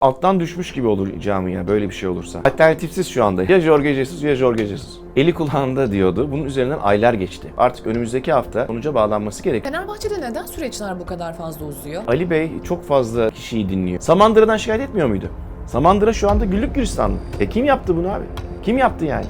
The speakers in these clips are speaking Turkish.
alttan düşmüş gibi olur camia böyle bir şey olursa. Alternatifsiz şu anda. Ya Jorge Jesus ya Jorge Jesus. Eli kulağında diyordu. Bunun üzerinden aylar geçti. Artık önümüzdeki hafta sonuca bağlanması gerek. Fenerbahçe'de neden süreçler bu kadar fazla uzuyor? Ali Bey çok fazla kişiyi dinliyor. Samandıra'dan şikayet etmiyor muydu? Samandıra şu anda güllük gülistanlı. E kim yaptı bunu abi? Kim yaptı yani?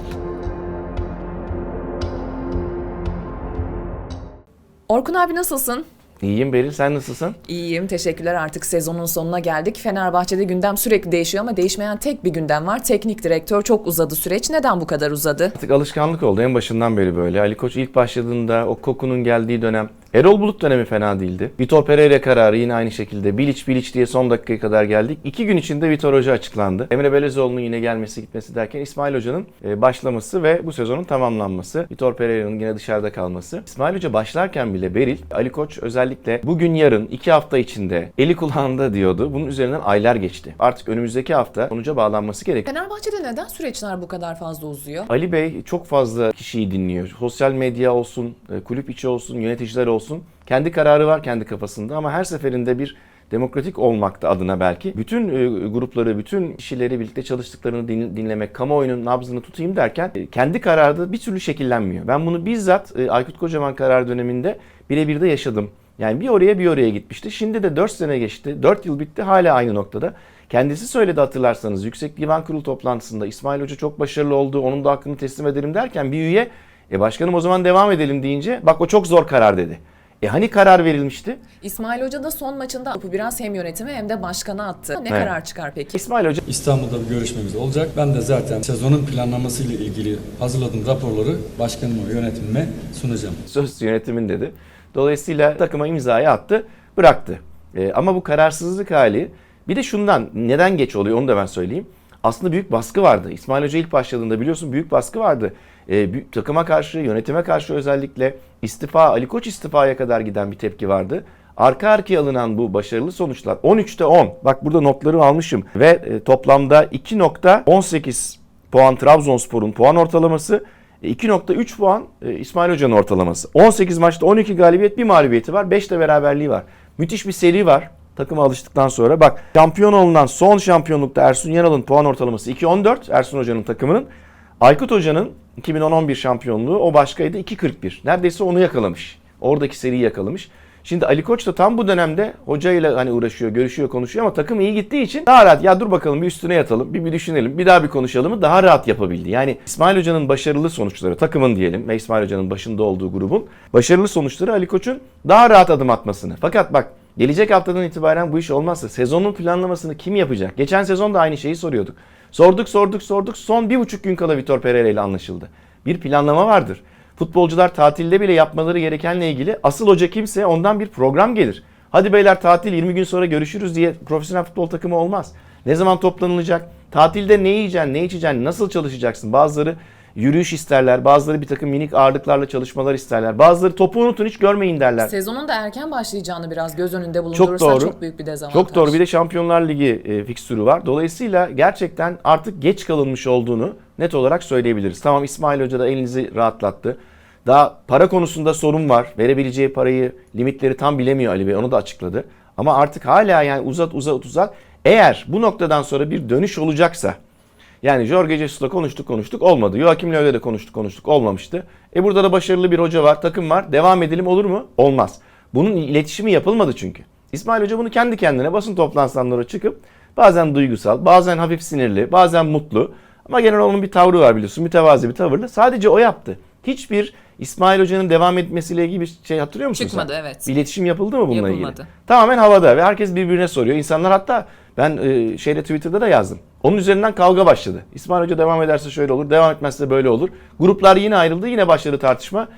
Orkun abi nasılsın? İyiyim Beril sen nasılsın? İyiyim, teşekkürler. Artık sezonun sonuna geldik. Fenerbahçe'de gündem sürekli değişiyor ama değişmeyen tek bir gündem var. Teknik direktör çok uzadı süreç. Neden bu kadar uzadı? Artık alışkanlık oldu en başından beri böyle. Ali Koç ilk başladığında o Koku'nun geldiği dönem Erol Bulut dönemi fena değildi. Vitor Pereira kararı yine aynı şekilde. Bilic Bilic diye son dakikaya kadar geldik. İki gün içinde Vitor Hoca açıklandı. Emre Belezoğlu'nun yine gelmesi gitmesi derken İsmail Hoca'nın e, başlaması ve bu sezonun tamamlanması. Vitor Pereira'nın yine dışarıda kalması. İsmail Hoca başlarken bile Beril, Ali Koç özellikle bugün yarın iki hafta içinde eli kulağında diyordu. Bunun üzerinden aylar geçti. Artık önümüzdeki hafta sonuca bağlanması gerek. Fenerbahçe'de neden süreçler bu kadar fazla uzuyor? Ali Bey çok fazla kişiyi dinliyor. Sosyal medya olsun, e, kulüp içi olsun, yöneticiler olsun. Kendi kararı var kendi kafasında ama her seferinde bir demokratik olmakta adına belki bütün e, grupları, bütün kişileri birlikte çalıştıklarını din- dinlemek, kamuoyunun nabzını tutayım derken e, kendi kararı bir türlü şekillenmiyor. Ben bunu bizzat e, Aykut Kocaman karar döneminde birebir de yaşadım. Yani bir oraya bir oraya gitmişti. Şimdi de 4 sene geçti. 4 yıl bitti hala aynı noktada. Kendisi söyledi hatırlarsanız Yüksek Divan Kurulu toplantısında İsmail Hoca çok başarılı oldu. Onun da hakkını teslim edelim derken bir üye e başkanım o zaman devam edelim deyince bak o çok zor karar dedi. E hani karar verilmişti? İsmail Hoca da son maçında topu biraz hem yönetime hem de başkana attı. Ne Evet. karar çıkar peki? İsmail Hoca İstanbul'da bir görüşmemiz olacak. Ben de zaten sezonun planlaması ile ilgili hazırladığım raporları başkanıma, yönetimime sunacağım. söz yönetimin dedi. Dolayısıyla takıma imzayı attı, bıraktı. E, ama bu kararsızlık hali bir de şundan neden geç oluyor onu da ben söyleyeyim. Aslında büyük baskı vardı. İsmail Hoca ilk başladığında biliyorsun büyük baskı vardı. E, büyük- takıma karşı, yönetime karşı özellikle istifa, Ali Koç istifaya kadar giden bir tepki vardı. Arka arkaya alınan bu başarılı sonuçlar 13'te 10. Bak burada notları almışım ve e, toplamda 2.18 puan Trabzonspor'un puan ortalaması, e, 2.3 puan e, İsmail Hoca'nın ortalaması. 18 maçta 12 galibiyet, bir mağlubiyeti var, 5 de beraberliği var. Müthiş bir seri var takıma alıştıktan sonra. Bak şampiyon olunan son şampiyonlukta Ersun Yanal'ın puan ortalaması 2.14 Ersun Hoca'nın takımının. Aykut Hoca'nın 2010-11 şampiyonluğu o başkaydı 2.41. Neredeyse onu yakalamış. Oradaki seriyi yakalamış. Şimdi Ali Koç da tam bu dönemde hocayla hani uğraşıyor, görüşüyor, konuşuyor ama takım iyi gittiği için daha rahat ya dur bakalım bir üstüne yatalım, bir, bir düşünelim, bir daha bir konuşalım daha rahat yapabildi. Yani İsmail Hoca'nın başarılı sonuçları, takımın diyelim ve İsmail Hoca'nın başında olduğu grubun başarılı sonuçları Ali Koç'un daha rahat adım atmasını. Fakat bak gelecek haftadan itibaren bu iş olmazsa sezonun planlamasını kim yapacak? Geçen sezon da aynı şeyi soruyorduk. Sorduk sorduk sorduk son bir buçuk gün kala Vitor Pereira ile anlaşıldı. Bir planlama vardır. Futbolcular tatilde bile yapmaları gerekenle ilgili asıl hoca kimse ondan bir program gelir. Hadi beyler tatil 20 gün sonra görüşürüz diye profesyonel futbol takımı olmaz. Ne zaman toplanılacak? Tatilde ne yiyeceksin, ne içeceksin, nasıl çalışacaksın? Bazıları yürüyüş isterler, bazıları bir takım minik ağırlıklarla çalışmalar isterler. Bazıları topu unutun hiç görmeyin derler. Sezonun da erken başlayacağını biraz göz önünde Çok bulundurursan doğru. çok, büyük bir dezavantaj. Çok doğru. Bir de Şampiyonlar Ligi e, fikstürü var. Dolayısıyla gerçekten artık geç kalınmış olduğunu net olarak söyleyebiliriz. Tamam İsmail Hoca da elinizi rahatlattı. Daha para konusunda sorun var. Verebileceği parayı, limitleri tam bilemiyor Ali Bey. Onu da açıkladı. Ama artık hala yani uzat uzat uzat. Eğer bu noktadan sonra bir dönüş olacaksa yani Jorge Jesus'la konuştuk konuştuk olmadı. Joachim Löw'le de konuştuk konuştuk olmamıştı. E burada da başarılı bir hoca var, takım var. Devam edelim olur mu? Olmaz. Bunun iletişimi yapılmadı çünkü. İsmail Hoca bunu kendi kendine basın toplantısından çıkıp bazen duygusal, bazen hafif sinirli, bazen mutlu ama genel onun bir tavrı var biliyorsun. Mütevazi bir tavırla. Sadece o yaptı. Hiçbir İsmail Hoca'nın devam etmesiyle ilgili bir şey hatırlıyor musun Çıkmadı, sen? evet. Bir İletişim yapıldı mı bununla Yapılmadı. ilgili? Tamamen havada ve herkes birbirine soruyor. İnsanlar hatta ben e, şeyde Twitter'da da yazdım. Onun üzerinden kavga başladı. İsmail Hoca devam ederse şöyle olur, devam etmezse böyle olur. Gruplar yine ayrıldı, yine başladı tartışma.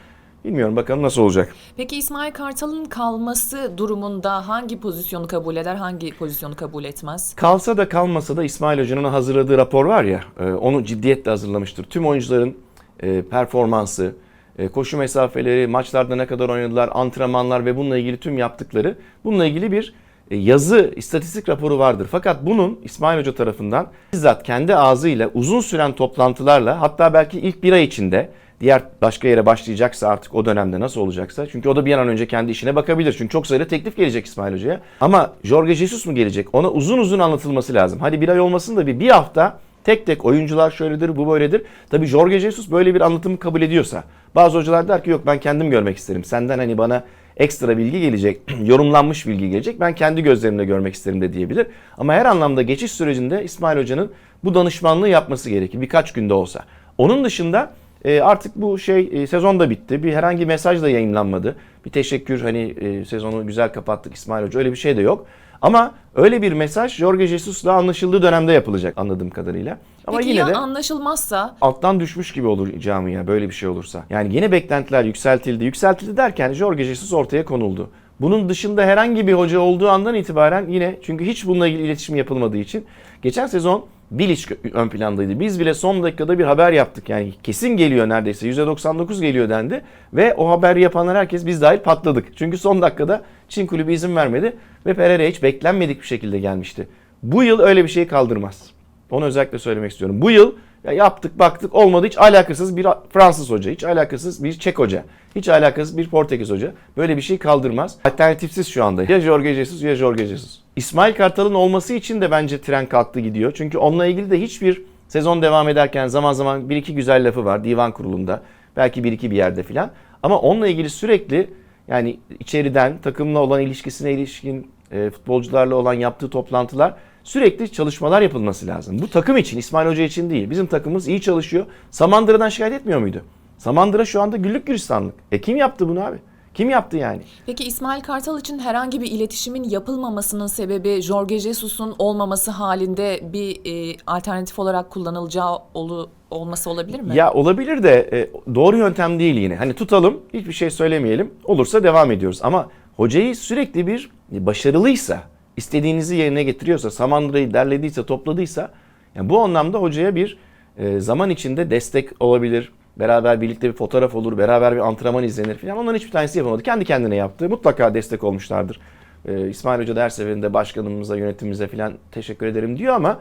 Bilmiyorum bakalım nasıl olacak. Peki İsmail Kartal'ın kalması durumunda hangi pozisyonu kabul eder, hangi pozisyonu kabul etmez? Kalsa da kalmasa da İsmail Hoca'nın hazırladığı rapor var ya, e, onu ciddiyetle hazırlamıştır. Tüm oyuncuların e, performansı, e, koşu mesafeleri, maçlarda ne kadar oynadılar, antrenmanlar ve bununla ilgili tüm yaptıkları, bununla ilgili bir yazı, istatistik raporu vardır. Fakat bunun İsmail Hoca tarafından bizzat kendi ağzıyla uzun süren toplantılarla hatta belki ilk bir ay içinde diğer başka yere başlayacaksa artık o dönemde nasıl olacaksa. Çünkü o da bir an önce kendi işine bakabilir. Çünkü çok sayıda teklif gelecek İsmail Hoca'ya. Ama Jorge Jesus mu gelecek? Ona uzun uzun anlatılması lazım. Hadi bir ay olmasın da bir, bir hafta tek tek oyuncular şöyledir, bu böyledir. Tabii Jorge Jesus böyle bir anlatımı kabul ediyorsa. Bazı hocalar der ki yok ben kendim görmek isterim. Senden hani bana ekstra bilgi gelecek, yorumlanmış bilgi gelecek. Ben kendi gözlerimle görmek isterim de diyebilir. Ama her anlamda geçiş sürecinde İsmail Hoca'nın bu danışmanlığı yapması gerekir. Birkaç günde olsa. Onun dışında e, artık bu şey e, sezon da bitti. Bir herhangi mesaj da yayınlanmadı. Bir teşekkür hani e, sezonu güzel kapattık İsmail Hoca öyle bir şey de yok. Ama öyle bir mesaj Jorge Jesus'la anlaşıldığı dönemde yapılacak anladığım kadarıyla. Ama Peki yine ya de anlaşılmazsa alttan düşmüş gibi olur camia böyle bir şey olursa. Yani yine beklentiler yükseltildi. Yükseltildi derken Jorge Jesus ortaya konuldu. Bunun dışında herhangi bir hoca olduğu andan itibaren yine çünkü hiç bununla ilgili iletişim yapılmadığı için geçen sezon Bilic ön plandaydı. Biz bile son dakikada bir haber yaptık. Yani kesin geliyor neredeyse. %99 geliyor dendi. Ve o haberi yapanlar herkes biz dahil patladık. Çünkü son dakikada Çin kulübü izin vermedi. Ve Pereira hiç beklenmedik bir şekilde gelmişti. Bu yıl öyle bir şey kaldırmaz. Onu özellikle söylemek istiyorum. Bu yıl ya yaptık baktık olmadı hiç alakasız bir Fransız hoca, hiç alakasız bir Çek hoca, hiç alakasız bir Portekiz hoca. Böyle bir şey kaldırmaz. Alternatifsiz şu anda. Ya Jorge Jesus ya Jorge Jesus. İsmail Kartal'ın olması için de bence tren kalktı gidiyor. Çünkü onunla ilgili de hiçbir sezon devam ederken zaman zaman bir iki güzel lafı var divan kurulunda. Belki bir iki bir yerde filan. Ama onunla ilgili sürekli yani içeriden takımla olan ilişkisine ilişkin e, futbolcularla olan yaptığı toplantılar sürekli çalışmalar yapılması lazım. Bu takım için, İsmail Hoca için değil. Bizim takımımız iyi çalışıyor. Samandıra'dan şikayet etmiyor muydu? Samandıra şu anda güllük gülistanlık. E kim yaptı bunu abi? Kim yaptı yani? Peki İsmail Kartal için herhangi bir iletişimin yapılmamasının sebebi Jorge Jesus'un olmaması halinde bir e, alternatif olarak kullanılacağı olu, olması olabilir mi? Ya olabilir de e, doğru yöntem değil yine. Hani tutalım, hiçbir şey söylemeyelim. Olursa devam ediyoruz. Ama hocayı sürekli bir başarılıysa, istediğinizi yerine getiriyorsa, Samandıra'yı derlediyse, topladıysa yani bu anlamda hocaya bir e, zaman içinde destek olabilir. Beraber birlikte bir fotoğraf olur, beraber bir antrenman izlenir falan. Onların hiçbir tanesi yapamadı. Kendi kendine yaptı. Mutlaka destek olmuşlardır. E, İsmail Hoca da her seferinde başkanımıza, yönetimimize falan teşekkür ederim diyor ama